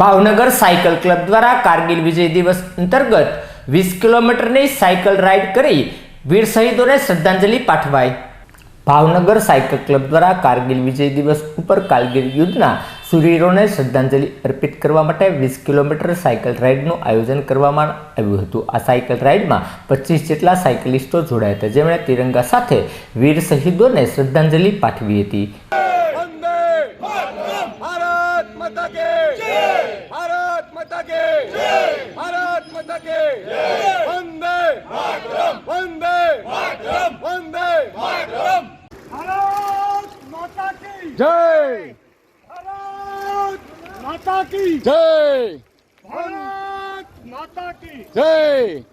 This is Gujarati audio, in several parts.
ભાવનગર સાયકલ ક્લબ દ્વારા કારગિલ વિજય દિવસ અંતર્ગત વીસ કિલોમીટરની સાયકલ રાઇડ કરી વીર શહીદોને શ્રદ્ધાંજલિ પાઠવાઈ. ભાવનગર સાયકલ ક્લબ દ્વારા કારગિલ વિજય દિવસ ઉપર કારગિલ યુદ્ધના સુરવીરોને શ્રદ્ધાંજલિ અર્પિત કરવા માટે વીસ કિલોમીટર સાયકલ રાઇડનું આયોજન કરવામાં આવ્યું હતું. આ સાયકલ રાઇડમાં પચીસ જેટલા સાયકલિસ્ટો જોડાયા હતા. જેમણે તિરંગા સાથે વીર શહીદોને શ્રદ્ધાંજલિ પાઠવી હતી. के। भारत माता के। भारत माता के वंदे वंदे वंदे भारत माता की। जय। भारत माता की। जय। भारत माता की। जय।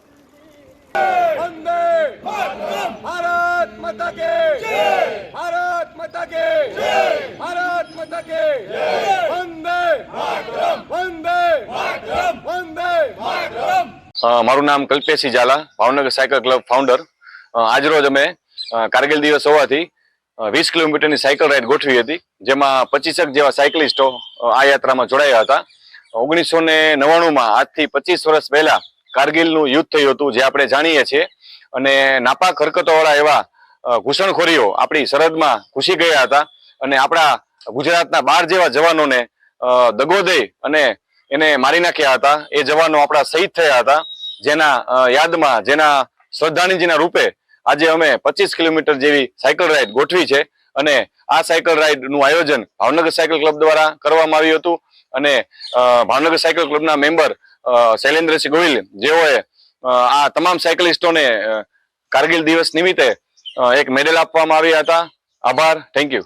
वंदे भारत माता के। भारत माता के। भारत माता के। મારું નામ Kalpeshi Zala, Bhavnagar cycle club founder આજરોજ અમે કારગિલ દિવસ હોવાથી વીસ કિલોમીટરની સાયકલ રાઇડ ગોઠવી હતી, જેમાં પચીસક જેવા સાયકલિસ્ટો આ યાત્રામાં જોડાયા હતા. ઓગણીસો ને નવ્વાણુંમાં આજથી પચીસ વર્ષ પહેલા કારગિલનું યુદ્ધ થયું હતું, જે આપણે જાણીએ છીએ. અને નાપાક હરકતોવાળા એવા ઘૂસણખોરીઓ આપણી સરહદમાં ઘૂસી ગયા હતા. અને આપણા ગુજરાતના બાર જેવા જવાનોને દગો દઈ અને એને મારી નાખ્યા હતા. એ જવાનો આપણા શહીદ થયા હતા. જેના યાદમાં, જેના શ્રદ્ધાંજલિના રૂપે આજે અમે પચીસ કિલોમીટર જેવી સાયકલ રાઇડ ગોઠવી છે અને આ સાયકલ રાઈડનું આયોજન ભાવનગર સાયકલ ક્લબ દ્વારા કરવામાં આવ્યું હતું અને ભાવનગર સાયકલ ક્લબના મેમ્બર શૈલેન્દ્રસિંહ ગોહિલ, જેઓએ આ તમામ સાયકલિસ્ટોને કારગિલ દિવસ નિમિત્તે એક મેડલ આપવામાં આવ્યા હતા. આભાર. Thank you